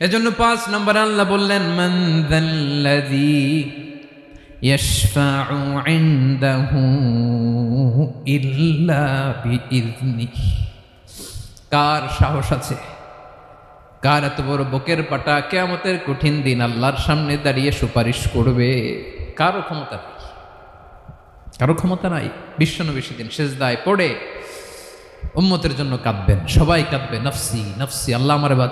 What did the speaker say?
এজন্য পাঁচ নম্বর আল্লাহ বললেন, মান ইল্লা কার সাহস আছে? কার এত বড় বকের পাটা কেয়ামতের কঠিন দিন আল্লাহর সামনে দাঁড়িয়ে সুপারিশ করবে? কারও ক্ষমতা নেই। কারও ক্ষমতা নাই। বিশ্বনবী সেদিন শেষদায় পড়ে উম্মতের জন্য কাঁদবেন। সবাই কাঁদবে, নফসি নফসি, আল্লাহ আমার